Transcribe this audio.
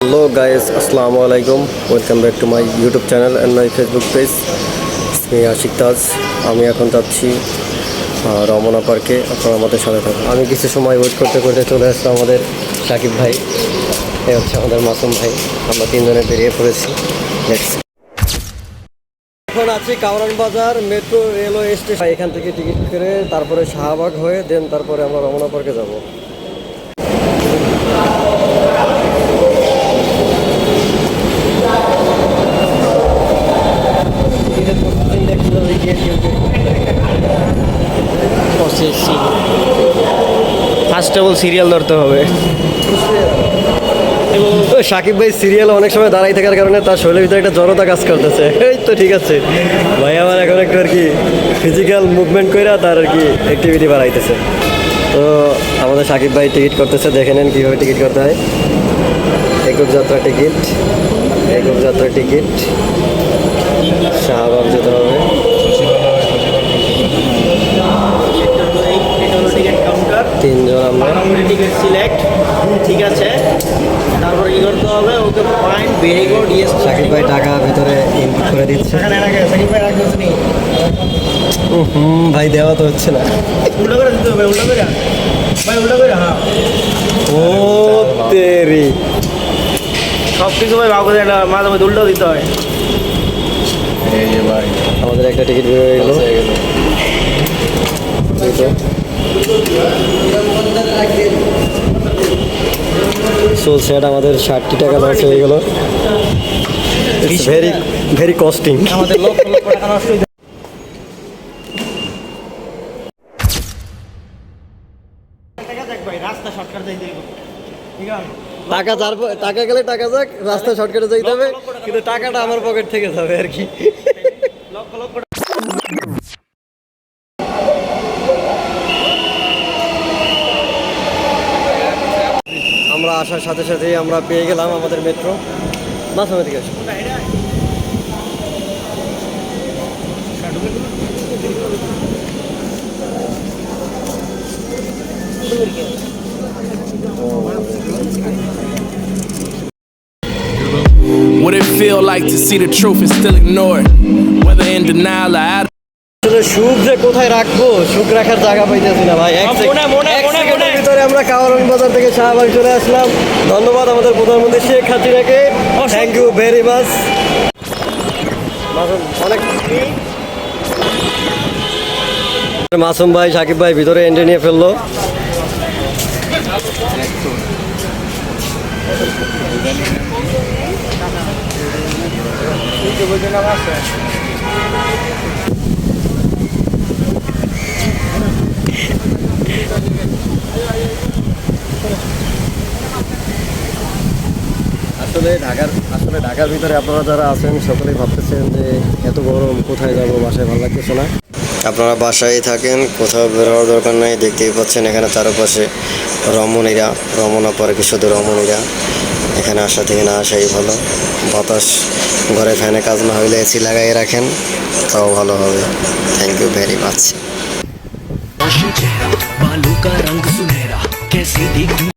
Hello guys আসসালামু আলাইকুম welcome back to my YouTube channel and my Facebook page আমি আশিক তাজ আমি এখন যাচ্ছি রমনা পার্কে আপনারা আমাদের সাথে থাকুন। আমি কিছু সময় ওয়েট করতে করতে চলে আসলাম আমাদের সাকিব ভাই। এ হচ্ছে আমাদের মাসুম ভাই। আমরা তিনজনে বেরিয়ে পড়েছি. এখন আছি কাউরান বাজার মেট্রো রেলওয়ে স্টেশন এখান থেকে টিকিট করে তারপরে শাহবাগ হয়ে দেন তারপরে আমরা রমনা পার্কে যাব। অল সিরিয়াল ধরতে হবে। সাকিব ভাই সিরিয়াল অনেক সময় দাঁড়াই থাকার কারণে তার শরীরের ভিতরে একটা জড়তা কাজ করতেছে। এই তো ঠিক আছে। ভাই, আমার এখন একটু আর কি ফিজিক্যাল মুভমেন্ট করে তার আর কি অ্যাক্টিভিটি বাড়াইতেছে। তো আমাদের সাকিব ভাই টিকিট করতেছে, দেখে নেন কীভাবে টিকিট করতে হয়। একক যাত্রা টিকিট একক যাত্রা টিকিট শাহবাগ যেতে হবে। তিনজন আমরা। টিকিট সিলেক্ট ঠিক আছে। তারপরে কি করতে হবে? Okay fine very good yes Sakib ভাই টাকা ভিতরে ইনপুট করে দিচ্ছে। হুম ভাই দেওয়া তো হচ্ছে না। উল্টো করে দিতে হবে উল্টো করে। ভাই উল্টো করে হ্যাঁ। ও তেরি। সব কিছু ভাই ভাগ করে মাঝে মধ্যে উল্টো দিতে হয়। আমাদের একটা টিকিট বের হয়ে গেল সো সেট আমাদের ষাটটি টাকা লস হয়ে গেল। ভেরি ভেরি কস্টিং আমাদের লক্ষ লক্ষ টাকা নষ্ট যার টাকা গেলে টাকা যাক রাস্তা শর্টকাটে যাইতে হবে কিন্তু টাকাটা আমার পকেট থেকে যাবে আর কি। আমরা আসার সাথে সাথেই আমরা পেয়ে গেলাম আমাদের মেট্রো মাঝখানে দিকে আসো। What it feel like to see the truth and still ignore it? Whether in denial or out আসলে সুখ যে কোথায় রাখব সুখ রাখার জায়গা পাইতেছি না ভাই। এক আমরা কাওয়ারন বাজার থেকে শাহবাগ চলে আসলাম। ধন্যবাদ আমাদের প্রধানমন্ত্রী শেখ হাসিনাকে। থ্যাংক ইউ ভেরি মাচ অনেক মাসুম ভাই সাকিব ভাই ভিতরে এন্ট্রি নিয়ে ফেলল। আসলে ঢাকার আসলে ঢাকার ভিতরে আপনারা যারা আছেন সকলেই ভাবতেছেন যে এত গরম কোথায় যাব বাসায় ভালো লাগতেছে না? আপনারা বাসায় থাকেন কোথাও বের হওয়ার দরকার নাই দেখতেই পাচ্ছেন এখানে চারপাশে রমণীরা রমনা পার্কে শুধু রমণীরা। এখানে আসা থেকে না আসাই ভালো। বাতাস ঘরে ফ্যানে কাজ না হইলে এসি লাগাই রাখেন তাও ভালো হবে। Thank you very much